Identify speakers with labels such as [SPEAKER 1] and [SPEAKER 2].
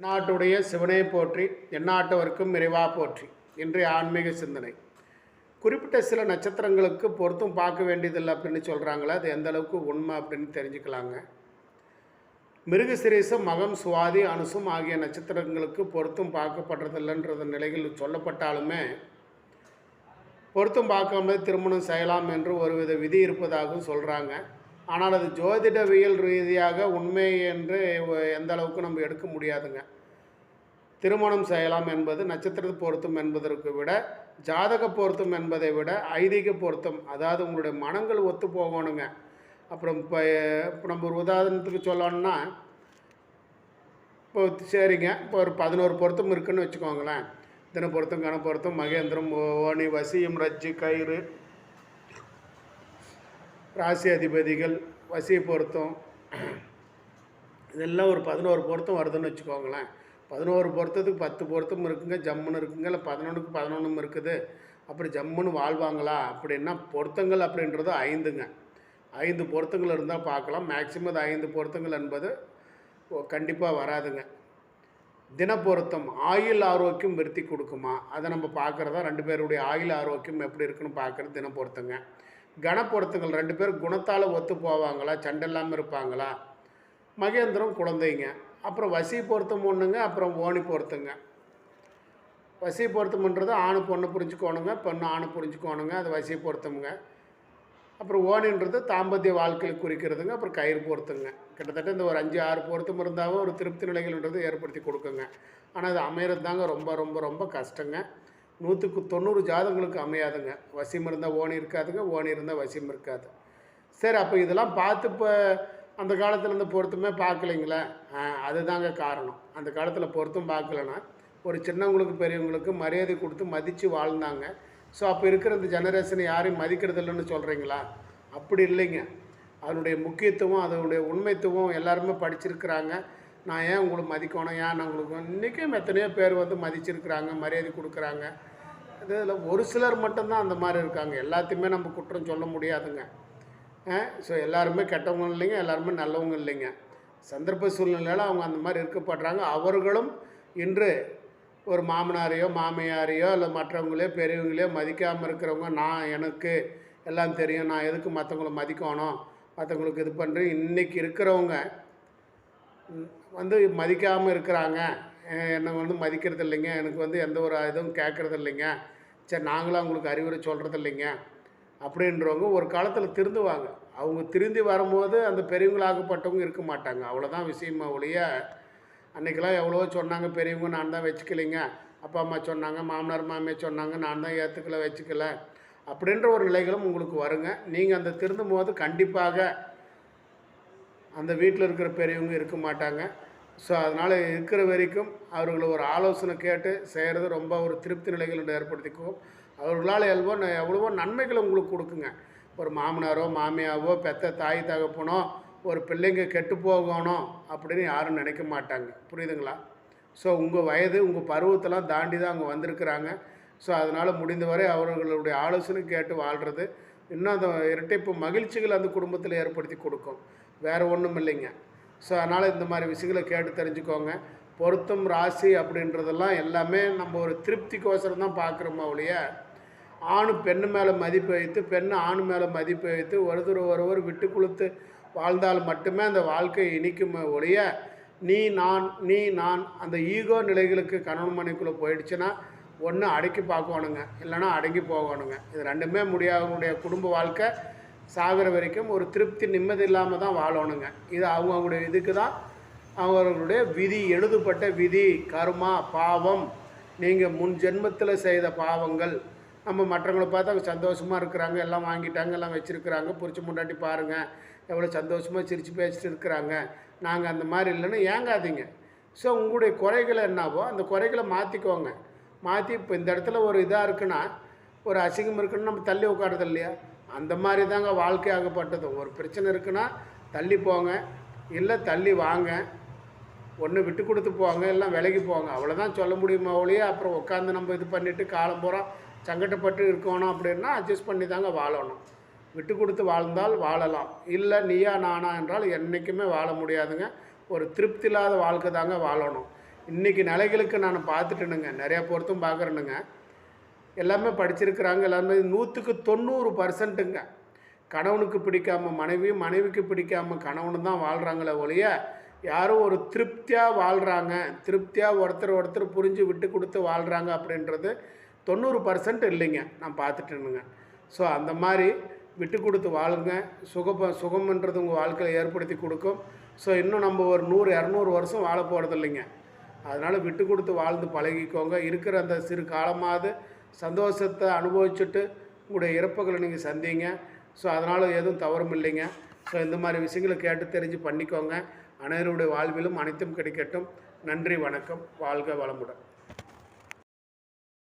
[SPEAKER 1] நாட்டுடைய சிவனை போற்றி எந்நாட்டவர்க்கும் இறைவா போற்றி இன்றைய ஆன்மீக சிந்தனை. குறிப்பிட்ட சில நட்சத்திரங்களுக்கு பொருத்தும் பார்க்க வேண்டியதில்லை அப்படின்னு சொல்கிறாங்களே அது எந்த அளவுக்கு உண்மை அப்படின்னு தெரிஞ்சுக்கலாங்க. மிருகசிரீசம் மகம் சுவாதி அனுசும் ஆகிய நட்சத்திரங்களுக்கு பொருத்தும் பார்க்கப்படுறதில்லைன்றது நிலைகள் சொல்லப்பட்டாலுமே பொருத்தும் பார்க்காம திருமணம் செய்யலாம் என்று ஒருவித விதி இருப்பதாகவும் சொல்கிறாங்க ஆனால் அது ஜோதிடவியல் ரீதியாக உண்மை என்று எந்த அளவுக்கு நம்ம எடுக்க முடியாதுங்க. திருமணம் செய்யலாம் என்பது நட்சத்திர பொருத்தம் என்பதற்கு விட ஜாதக பொருத்தம் என்பதை விட ஐதீக பொருத்தம் அதாவது உங்களுடைய மனங்கள் ஒத்து போகணுங்க. அப்புறம் இப்போ இப்போ நம்ம ஒரு உதாரணத்துக்கு சொல்லணும்னா இப்போ சரிங்க இப்போ ஒரு பதினோரு பொருத்தம் இருக்குதுன்னு வச்சுக்கோங்களேன். தின பொருத்தம் கன பொருத்தம் மகேந்திரம் ஓணி வசியம் ரஜ்ஜு கயிறு ராசி அதிபதிகள் வசி பொருத்தம் இதெல்லாம் ஒரு பதினோரு பொருத்தம் வருதுன்னு வச்சுக்கோங்களேன். பதினோரு பொருத்தத்துக்கு பத்து பொருத்தம் இருக்குங்க ஜம்முன்னு இருக்குங்க இல்லை பதினொன்றுக்கு பதினொன்றும் இருக்குது. அப்படி ஜம்முன்னு வாழ்வாங்களா? அப்படின்னா பொருத்தங்கள் அப்படின்றது ஐந்துங்க. ஐந்து பொருத்தங்கள் இருந்தால் பார்க்கலாம். மேக்சிமம் அது ஐந்து பொருத்தங்கள் என்பது கண்டிப்பாக வராதுங்க. தினப்பொருத்தம் ஆயுள் ஆரோக்கியம் விருத்தி கொடுக்குமா? அதை நம்ம பார்க்குறதா? ரெண்டு பேருடைய ஆயுள் ஆரோக்கியம் எப்படி இருக்குன்னு பார்க்குறது தினப்பொருத்தங்க. கணப்பொருத்தங்கள் ரெண்டு பேரும் குணத்தால் ஒத்து போவாங்களா? சண்டை இல்லாமல் இருப்பாங்களா? மகேந்திரம் குழந்தைங்க. அப்புறம் வசி பொருத்தம் ஒன்றுங்க அப்புறம் ஓணி பொருத்துங்க. வசி பொருத்தம்ன்றது ஆணு பொண்ணு புரிஞ்சுக்கோணுங்க பெண்ணு ஆணு புரிஞ்சுக்கோணுங்க அது வசி பொருத்தமுங்க. அப்புறம் ஓணின்றது தாம்பத்திய வாழ்க்கையில் குறிக்கிறதுங்க அப்புறம் கயிறு பொருத்துங்க. கிட்டத்தட்ட இந்த ஒரு அஞ்சு ஆறு பொருத்தம் இருந்தாலும் ஒரு திருப்தி நிலைகள்ன்றது ஏற்படுத்தி கொடுக்குங்க. ஆனால் அது அமையிறது தாங்க ரொம்ப ரொம்ப ரொம்ப கஷ்டங்க. நூற்றுக்கு தொண்ணூறு ஜாதங்களுக்கு அமையாதுங்க. வசியம் இருந்தால் ஓனி இருக்காதுங்க ஓனி இருந்தால் வசியம் இருக்காது. சரி அப்போ இதெல்லாம் பார்த்து இப்போ அந்த காலத்தில் இருந்த பொருத்தமே பார்க்கலைங்களே? ஆ, அதுதாங்க காரணம். அந்த காலத்தில் பொருத்தம் பார்க்கலன்னா ஒரு சின்னவங்களுக்கு பெரியவங்களுக்கு மரியாதை கொடுத்து மதித்து வாழ்ந்தாங்க. ஸோ அப்போ இருக்கிற இந்த ஜெனரேஷனை யாரையும் மதிக்கிறது இல்லைன்னு சொல்கிறீங்களா அப்படி இல்லைங்க. அதனுடைய முக்கியத்துவம் அதனுடைய உண்மைத்துவம் எல்லாருமே படிச்சிருக்கிறாங்க. நான் ஏன் உங்களுக்கு மதிக்கணும்? ஏன் நான் உங்களுக்கு இன்றைக்கும் எத்தனையோ பேர் வந்து மதிச்சிருக்கிறாங்க மரியாதை கொடுக்குறாங்க. இதில் ஒரு சிலர் மட்டும்தான் அந்த மாதிரி இருக்காங்க. எல்லாத்தையுமே நம்ம குற்றம் சொல்ல முடியாதுங்க. ஸோ எல்லாருமே கெட்டவங்க இல்லைங்க எல்லாருமே நல்லவங்க இல்லைங்க. சந்தர்ப்ப சூழ்நிலையில் அவங்க அந்த மாதிரி இருக்கப்படுறாங்க. அவர்களும் இன்று ஒரு மாமனாரையோ மாமியாரையோ இல்லை மற்றவங்களையோ பெரியவங்களையோ மதிக்காமல் இருக்கிறவங்க நான் எனக்கு எல்லாம் தெரியும். நான் எதுக்கு மற்றவங்கள மதிக்கணும்? மற்றவங்களுக்கு இது பண்ணுறேன் இன்றைக்கி இருக்கிறவங்க வந்து மதிக்காமல் இருக்கிறாங்க. என்னை வந்து மதிக்கிறது இல்லைங்க. எனக்கு வந்து எந்த ஒரு இதுவும் கேட்குறது இல்லைங்க. சரி நாங்களும் அவங்களுக்கு அறிவுரை சொல்கிறது இல்லைங்க. அப்படின்றவங்க ஒரு காலத்தில் திருந்துவாங்க. அவங்க திருந்தி வரும்போது அந்த பெரியவங்களாகப்பட்டவங்க இருக்க மாட்டாங்க. அவ்வளோதான் விஷயமா ஒழிய அன்றைக்கெல்லாம் எவ்வளவோ சொன்னாங்க பெரியவங்க நான் தான் வச்சுக்கலைங்க. அப்பா அம்மா சொன்னாங்க மாமனார் மாமியார் சொன்னாங்க நான் தான் ஏற்றுக்கல வச்சுக்கல. அப்படின்ற ஒரு நிலைகளும் உங்களுக்கு வருங்க. நீங்கள் அந்த திருந்தும் போது கண்டிப்பாக அந்த வீட்டில் இருக்கிற பெரியவங்க இருக்க மாட்டாங்க. ஸோ அதனால் இருக்கிற வரைக்கும் அவர்களை ஒரு ஆலோசனை கேட்டு செய்கிறது ரொம்ப ஒரு திருப்தி நிலைகள் ஏற்படுத்திக்கும் அவர்களால் எவ்வளவோ எவ்வளவோ நன்மைகளை உங்களுக்கு கொடுக்குங்க. ஒரு மாமனாரோ மாமியாவோ பெத்த தாய் தகப்பனோ ஒரு பிள்ளைங்க கெட்டு போகணும் அப்படின்னு யாரும் நினைக்க மாட்டாங்க. புரியுதுங்களா? ஸோ உங்கள் வயது உங்கள் பருவத்தெல்லாம் தாண்டி தான் அவங்க வந்திருக்கிறாங்க. ஸோ அதனால் முடிந்தவரை அவர்களுடைய ஆலோசனை கேட்டு வாழ்கிறது இன்னும் அந்த இரட்டைப்பு மகிழ்ச்சிகள் அந்த குடும்பத்தில் ஏற்படுத்தி கொடுக்கும். வேறு ஒன்றும் இல்லைங்க. ஸோ அதனால் இந்த மாதிரி விஷயங்களை கேட்டு தெரிஞ்சுக்கோங்க. பொருத்தம் ராசி அப்படின்றதெல்லாம் எல்லாமே நம்ம ஒரு திருப்திக்கோசரம் தான் பார்க்குறோமா ஒழிய ஆண் பெண்ணு மேலே மதிப்பு வைத்து பெண் ஆண் மேலே மதிப்பு வைத்து ஒருத்தர் ஒருவர் விட்டு கொடுத்து வாழ்ந்தால் மட்டுமே அந்த வாழ்க்கை இனிக்குமே ஒழிய நீ நான் நீ நான் அந்த ஈகோ நிலைகளுக்கு கணவன் மனைக்குள்ளே போயிடுச்சுன்னா ஒன்று அடக்கி பார்க்கணுங்க. இல்லைன்னா அடங்கி போகணுங்க. இது ரெண்டுமே முடியாதவங்களுடைய குடும்ப வாழ்க்கை சாகிற வரைக்கும் ஒரு திருப்தி நிம்மதி இல்லாமல் தான் வாழணுங்க. இது அவங்கவுங்களுடைய இதுக்கு தான் அவர்களுடைய விதி எழுதப்பட்ட விதி கர்மா பாவம். நீங்கள் முன் ஜென்மத்தில் செய்த பாவங்கள். நம்ம மற்றவங்களை பார்த்து அவங்க சந்தோஷமாக இருக்கிறாங்க எல்லாம் வாங்கிட்டாங்க எல்லாம் வச்சுருக்கிறாங்க. பிடிச்சி முன்னாடி பாருங்கள் எவ்வளோ சந்தோஷமாக சிரித்து பேசிட்டு இருக்கிறாங்க. நாங்கள் அந்த மாதிரி இல்லைன்னு ஏங்காதீங்க. ஸோ உங்களுடைய குறைகளை என்னவோ அந்த குறைகளை மாற்றிக்கோங்க மாற்றி இப்போ இந்த இடத்துல ஒரு இதாக இருக்குன்னா ஒரு அசிங்கம் இருக்குன்னு நம்ம தள்ளி உட்காருது இல்லையா? அந்த மாதிரி தாங்க வாழ்க்கையாகப்பட்டது ஒரு பிரச்சனை இருக்குன்னா தள்ளி போங்க. இல்லை தள்ளி வாங்க. ஒன்று விட்டு கொடுத்து போங்க. எல்லாம் விலகி போங்க. அவ்வளோதான் சொல்ல முடியுமா ஒழிய அப்புறம் உட்காந்து நம்ம இது பண்ணிவிட்டு காலம் பூரா சங்கடப்பட்டு இருக்கணும் அப்படின்னா அட்ஜஸ்ட் பண்ணி தாங்க வாழணும். விட்டு கொடுத்து வாழ்ந்தால் வாழலாம். இல்லை நீயா நானா என்றால் என்றைக்குமே வாழ முடியாதுங்க. ஒரு திருப்தி இல்லாத வாழ்க்கை தாங்க வாழணும். இன்றைக்கி நிலைகளுக்கு நான் பார்த்துட்டேனுங்க. நிறையா பொறுத்தும் பார்க்குறேனுங்க. எல்லாமே படிச்சிருக்கிறாங்க. எல்லாமே நூற்றுக்கு தொண்ணூறு பர்சன்ட்டுங்க கணவனுக்கு பிடிக்காம மனைவி மனைவிக்கு பிடிக்காம கணவனு தான் வாழ்கிறாங்களே ஒழிய யாரும் ஒரு திருப்தியாக வாழ்கிறாங்க திருப்தியாக ஒருத்தர் ஒருத்தர் புரிஞ்சு விட்டு கொடுத்து வாழ்கிறாங்க அப்படின்றது தொண்ணூறு பர்சன்ட் இல்லைங்க. நான் பார்த்துட்டேனுங்க. ஸோ அந்த மாதிரி விட்டு கொடுத்து வாழுங்க. சுக சுகம்ன்றது உங்கள் வாழ்க்கையில் ஏற்படுத்தி கொடுக்கும். ஸோ இன்னும் நம்ம ஒரு நூறு இரநூறு வருஷம் வாழ போகிறது இல்லைங்க அதனால் விட்டு கொடுத்து வாழ்ந்து பழகிக்கோங்க. இருக்கிற அந்த சிறு காலமாவது சந்தோஷத்தை அனுபவிச்சுட்டு உங்களுடைய இறப்புகளை நீங்கள் சந்திங்க. ஸோ அதனால் எதுவும் தவறும் இல்லைங்க. ஸோ இந்த மாதிரி விஷயங்களை கேட்டு தெரிஞ்சு பண்ணிக்கோங்க. அனைவருடைய வாழ்விலும் அனைத்தும் கிடைக்கட்டும். நன்றி வணக்கம். வாழ்க வளமுடன்.